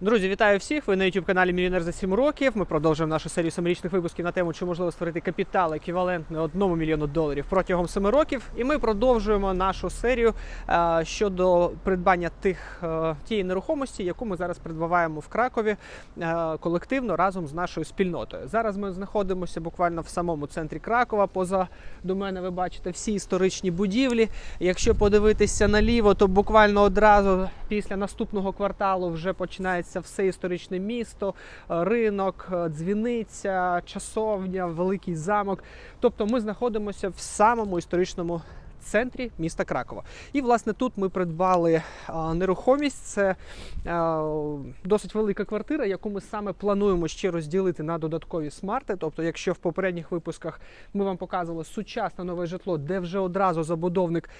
Друзі, вітаю всіх! Ви на youtube каналі Мільйонер за 7 років. Ми продовжуємо нашу серію семирічних випусків на тему, чи можливо створити капітал еквівалентний 1 мільйону доларів протягом 7 років. І ми продовжуємо нашу серію е, щодо придбання тих е, тієї нерухомості, яку ми зараз придбаваємо в Кракові е, колективно разом з нашою спільнотою. Зараз ми знаходимося буквально в самому центрі Кракова. Поза до мене ви бачите всі історичні будівлі. Якщо подивитися наліво, то буквально одразу після наступного кварталу вже починається все історичне місто, е, ринок, е, дзвіниця, часовня, великий замок. Тобто ми знаходимося в самому історичному. Центрі міста Кракова. І власне тут ми придбали а, нерухомість. Це а, досить велика квартира, яку ми саме плануємо ще розділити на додаткові смарти. Тобто, якщо в попередніх випусках ми вам показували сучасне нове житло, де вже одразу забудовник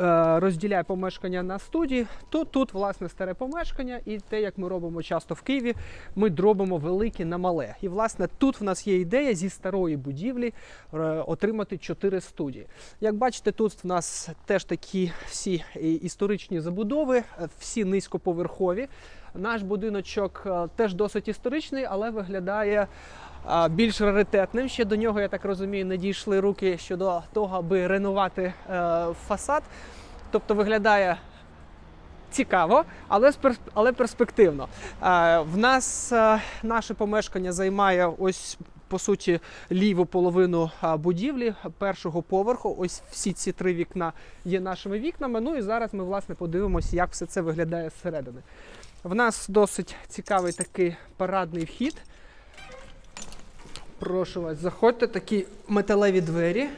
е, розділяє помешкання на студії, то тут власне старе помешкання, і те, як ми робимо часто в Києві, ми дробимо велике на мале. І власне тут в нас є ідея зі старої будівлі е, отримати чотири студії. Як бачите, тут в нас теж такі всі історичні забудови, е, всі низькоповерхові. Наш будиночок е, теж досить історичний, але виглядає більш раритетним. Ще до нього, я так розумію, не дійшли руки щодо того, аби ренувати е, фасад. Тобто виглядає цікаво, але, але перспективно. Е, в нас е, наше помешкання займає ось. По суті, ліву половину будівлі першого поверху. Ось всі ці три вікна є нашими вікнами. Ну і зараз ми власне подивимося, як все це виглядає зсередини. В нас досить цікавий такий парадний вхід. Прошу вас, заходьте, такі металеві двері.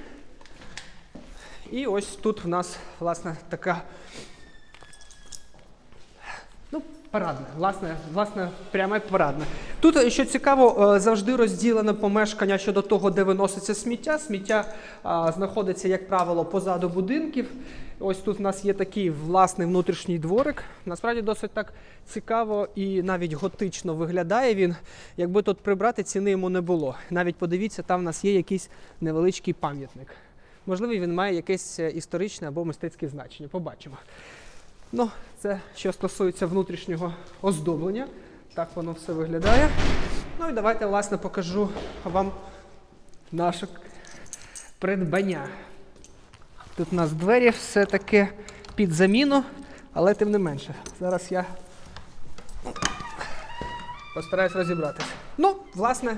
І ось тут в нас, власне, така. Ну, парадна, власне, власне, пряме парадне. Тут, е, що цікаво, е, завжди розділене помешкання щодо того, де виноситься сміття. Сміття а, знаходиться, як правило, позаду будинків. Ось тут в нас є такий власний внутрішній дворик. Насправді досить так цікаво і навіть готично виглядає він. Якби тут прибрати, ціни йому не було. Навіть подивіться, там в нас є якийсь невеличкий пам'ятник. Можливо, він має якесь е, історичне або мистецьке значення. Побачимо. Ну, це що стосується внутрішнього оздоблення. Так воно все виглядає. Ну і давайте, власне, покажу вам наше придбання. Тут у нас двері все таки під заміну, але тим не менше. Зараз я постараюсь розібратися. Ну, власне,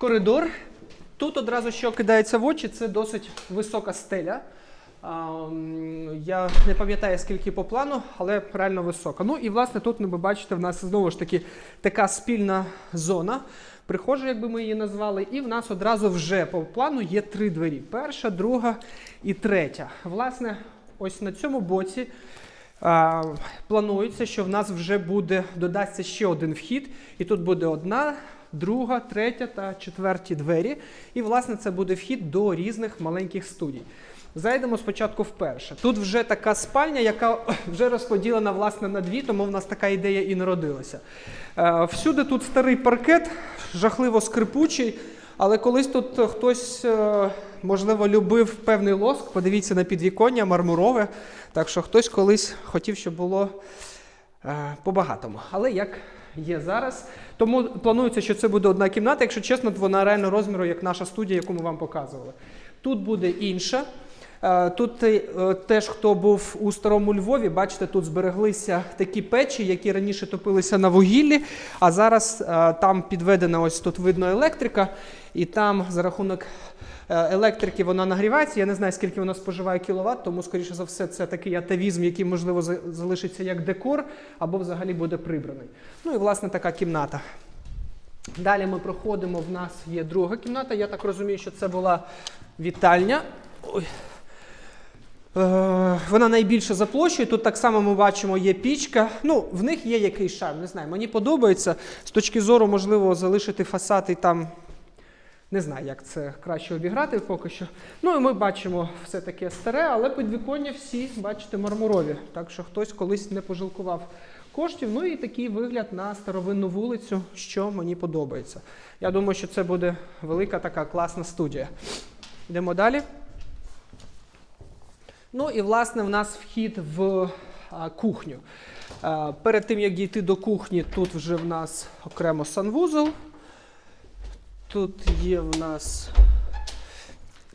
коридор. Тут одразу що кидається в очі, це досить висока стеля. Я не пам'ятаю, скільки по плану, але реально висока. Ну і власне тут ви бачите, в нас знову ж таки така спільна зона. Прихожа, як би ми її назвали, і в нас одразу вже по плану є три двері: перша, друга і третя. Власне, ось на цьому боці планується, що в нас вже буде додасться ще один вхід, і тут буде одна. Друга, третя та четверті двері. І, власне, це буде вхід до різних маленьких студій. Зайдемо спочатку вперше. Тут вже така спальня, яка вже розподілена власне на дві, тому в нас така ідея і народилася. Е, Всюди тут старий паркет, жахливо скрипучий, але колись тут хтось, е, можливо, любив певний лоск. Подивіться на підвіконня мармурове. Так що хтось колись хотів, щоб було е, по-багатому. Але як є зараз. Тому планується, що це буде одна кімната. Якщо чесно, вона реально розміру, як наша студія, яку ми вам показували. Тут буде інша. Е, Тут е, теж хто був у старому Львові, бачите, тут збереглися такі печі, які раніше топилися на вугіллі, а зараз е, там підведена ось тут видно електрика, і там за рахунок електрики вона нагрівається. Я не знаю, скільки вона споживає кіловат, тому, скоріше за все, це такий атавізм, який, можливо, залишиться як декор, або взагалі буде прибраний. Ну і власне така кімната. Далі ми проходимо. В нас є друга кімната. Я так розумію, що це була вітальня. Ой. Е, Вона найбільша за площею. Тут так само ми бачимо, є пічка. Ну, в них є якийсь шарм, не знаю. Мені подобається. З точки зору, можливо, залишити фасад і там. Не знаю, як це краще обіграти поки що. Ну і ми бачимо все таке старе, але підвіконня всі, бачите, мармурові. Так що хтось колись не пожалкував коштів. Ну і такий вигляд на старовинну вулицю, що мені подобається. Я думаю, що це буде велика така класна студія. Йдемо далі. Ну і власне в нас вхід в а, кухню. Е, Перед тим як дійти до кухні, тут вже в нас окремо санвузол. Тут є в нас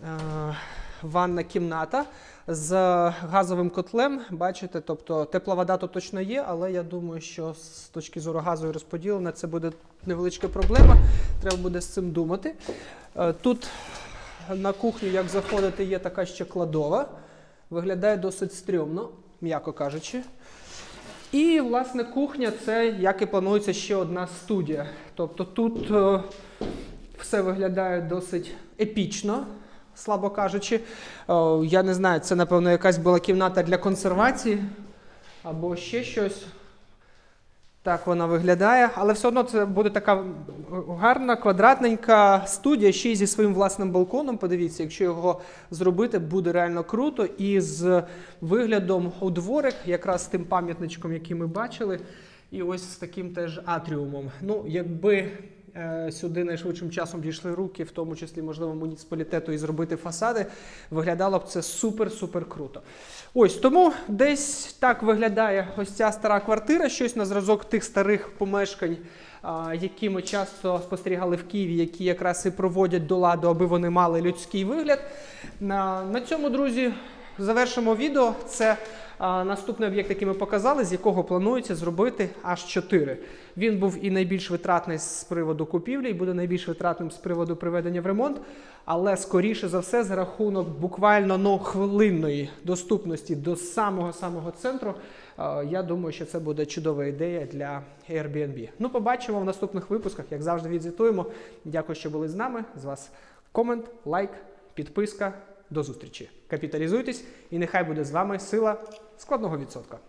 е, ванна кімната з газовим котлем. Бачите, тобто тепла вода тут точно є, але я думаю, що з точки зору газової розподілення це буде невеличка проблема. Треба буде з цим думати. Е, Тут на кухню, як заходити, є така ще кладова. Виглядає досить стрьомно, м'яко кажучи. І, власне, кухня це, як і планується, ще одна студія. Тобто тут е, все виглядає досить епічно, слабо кажучи. Е, я не знаю, це, напевно, якась була кімната для консервації або ще щось. Так вона виглядає, але все одно це буде така гарна квадратненька студія, ще й зі своїм власним балконом. Подивіться, якщо його зробити, буде реально круто. І з виглядом у дворик, якраз з тим пам'ятничком, який ми бачили, і ось з таким теж атріумом. Ну, якби сюди найшвидшим часом дійшли руки, в тому числі, можливо, муніципалітету і зробити фасади, виглядало б це супер-супер круто. Ось тому десь так виглядає ось ця стара квартира, щось на зразок тих старих помешкань, які ми часто спостерігали в Києві, які якраз і проводять до ладу, аби вони мали людський вигляд. На, на цьому, друзі, завершимо відео. Це наступний об'єкт, який ми показали, з якого планується зробити аж 4. Він був і найбільш витратний з приводу купівлі, і буде найбільш витратним з приводу приведення в ремонт. Але скоріше за все, за рахунок буквально ну, хвилинної доступності до самого самого центру, е, я думаю, що це буде чудова ідея для Airbnb. Ну, побачимо в наступних випусках. Як завжди, відзвітуємо. Дякую, що були з нами. З вас комент, лайк, підписка. До зустрічі. Капіталізуйтесь, і нехай буде з вами сила складного відсотка.